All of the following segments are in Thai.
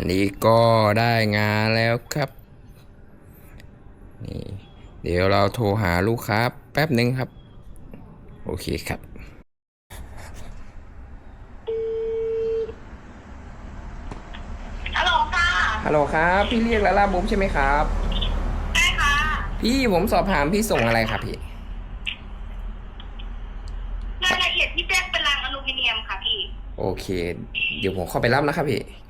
อันนี้ก็ได้งานแล้วครับนี่เดี๋ยวเราโทรหาลูกค้าแป๊บหนึ่งครับ โอเคครับฮัลโหลค่ะฮัลโหลครับ พี่เรียกลาลาบุมใช่ไหมครับ ใช่ค่ะ พี่ผมสอบถามพี่ส่งอะไรครับพี่รายละเอียดที่แจ้งเป็นรางอลูมิเนียมค่ะพี่ โอเค เดี๋ยวผมเข้าไปรับนะครับพี่พี่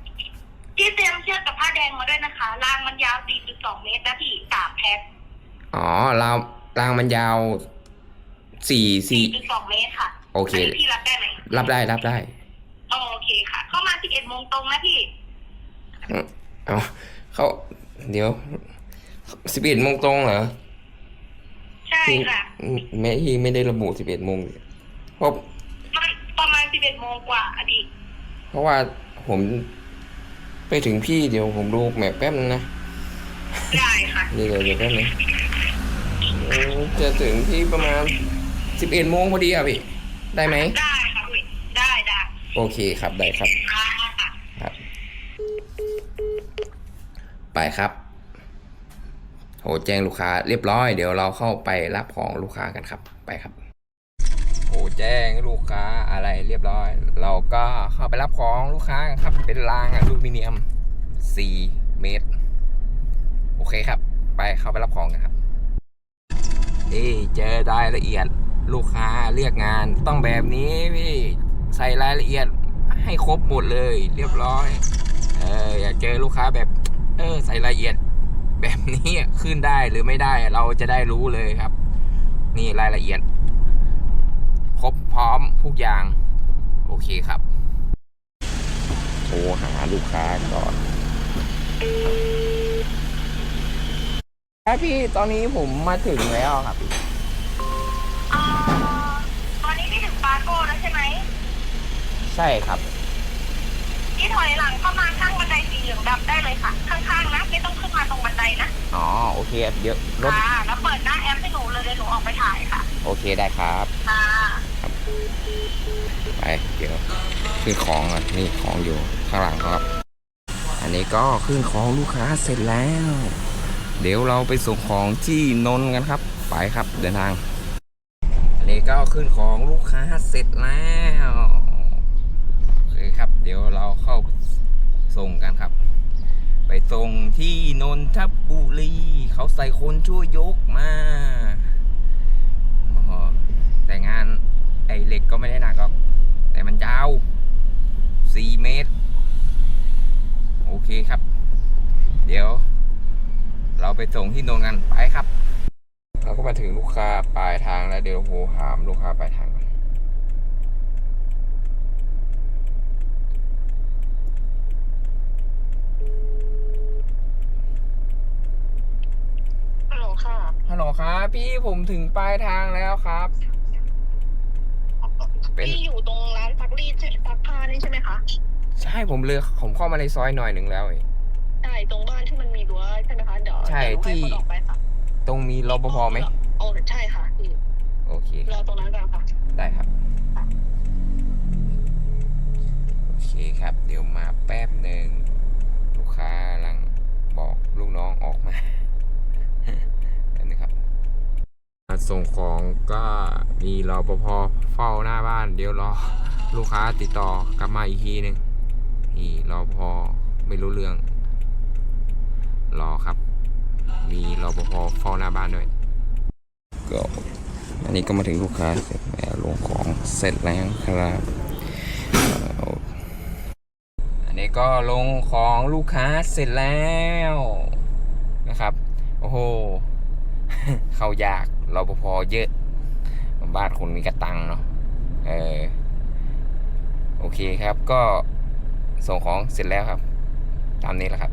งมาด้วยนะคะรางมันยาว 4.2 เมตรนะพี่สามแพ็คอ๋อราวรางมันยาวสี่สี่4.2 เมตรค่ะโอเค นนี้พี่รับได้ไหมรับได้รับได้อ๋อโอเคค่ะ เข้ามา 11โมงตรงนะพี่ เอาเขาเดี๋ยวสิบเอ็ดโมงตรงเหรอใช่ค่ะแม่ที่ไม่ได้ระบุสิบเอ็ดโมงเพราะมันประมาณ 11โมงกว่าอะพี่เพราะว่าผม ไปถึงพี่เดี๋ยวผมดูแมพแป๊บนึงนะ ได้ค่ะ เดี๋ยวเดี๋ยวเดี๋ยวแป๊บนึงอืมจะถึงที่ประมาณสิบเอ็ดโมงพอดีอะพี่ ได้ไหม ได้ค่ะพี่ได้ได้โอเคครับได้ครับค่ะครับ ไปครับ โหแจ้งลูกค้าเรียบร้อย เดี๋ยวเราเข้าไปรับของลูกค้ากันครับ ไปครับ โหแจ้งลูกค้าอะไร เรียบร้อย เราก็เข้าไปรับของลูกค้ากันครับเป็นรางอลูมิเนียม 4 เมตร โอเคครับ ไปเข้าไปรับของกันครับนี่เจอรายละเอียดลูกค้าเรียกงานต้องแบบนี้พี่ใส่รายละเอียดให้ครบหมดเลยเรียบร้อย เอออยากเจอลูกค้าแบบ เออใส่รายละเอียดแบบนี้ขึ้นได้หรือไม่ได้เราจะได้รู้เลยครับ นี่รายละเอียด ครบพร้อมทุกอย่าง โอเคครับ โทรหาลูกค้าก่อนครับพี่ตอนนี้ผมมาถึงแล้วครับพี่อ่าตอนนี้พี่ถึงปาโก้แล้วใช่ไหมใช่ครับ พี่ถอยหลังเข้ามาข้างบันไดสีเหลืองดำได้เลยค่ะ ข้างๆนะไม่ต้องขึ้นมาตรงบันไดนะอ๋อโอเคเดี๋ยวรถค่ะแล้วเปิดหน้าแอปให้หนูเลยเดี๋ยวหนูออกไปถ่ายค่ะ โอเคได้ครับ ค่ะ ไปเดี๋ยว ขึ้นของก่อนนี่ของอยู่ข้างหลังครับ อันนี้ก็ขึ้นของลูกค้าเสร็จแล้ว เดี๋ยวเราไปส่งของที่นนท์กันครับ ไปครับเดินทาง อันนี้ก็ขึ้นของลูกค้าเสร็จแล้วโอเคครับ เดี๋ยวเราเข้าส่งกันครับ ไปส่งที่นนทบุรีเขาใส่คนช่วยยกมาแต่งานไอเหล็กก็ไม่ได้หนักหรอก แต่มันยาว 4 เมตร โอเคครับ เดี๋ยว เราไปส่งที่นนท์กันไปครับ เราก็มาถึงลูกค้าปลายทางแล้วเดี๋ยวเราโทรหามลูกค้าปลายทางก่อนฮัลโหลค่ะ ฮัลโหลครับพี่ผมถึงปลายทางแล้วครับ เป็น พี่อยู่ตรงร้านซักรีดใช่ซักผ้านี่ใช่ไหมคะใช่ผมเลยผมเข้ามาในซอยหน่อยหนึ่งแล้วเองใช่ตรงบ้านที่มันมีรั้วใช่ไหมคะเดี๋ยวใช่เดี๋ยวหนูที่ให้คนออกไปค่ะตรงมีรปภไหมโอ้ใช่ค่ะพี่โอเครอตรงนั้นกันค่ะได้ครับค่ะโอเคครับ เดี๋ยวมาแป๊บหนึ่งลูกค้ากำลังบอกลูกน้องออกมาแป๊บนึงครับมาส่งของก็มีรปภเฝ้าหน้าบ้านเดี๋ยวรอ ลูกค้าติดต่อกลับมาอีกทีหนึ่งนี่รปภไม่รู้เรื่อง รอครับ มีรปภเฝ้าหน้าบ้านด้วยก็อันนี้ก็มาถึงลูกค้าเสร็จแล้วลงของเสร็จแล้วครับอันนี้ก็ลงของลูกค้าเสร็จแล้วนะครับโอ้โหเข้ายากรอปภเยอะบ้านคนมีกระตังเนาะเออ เคครับ ก็ส่งของเสร็จแล้วครับ ตามนี้แหละครับ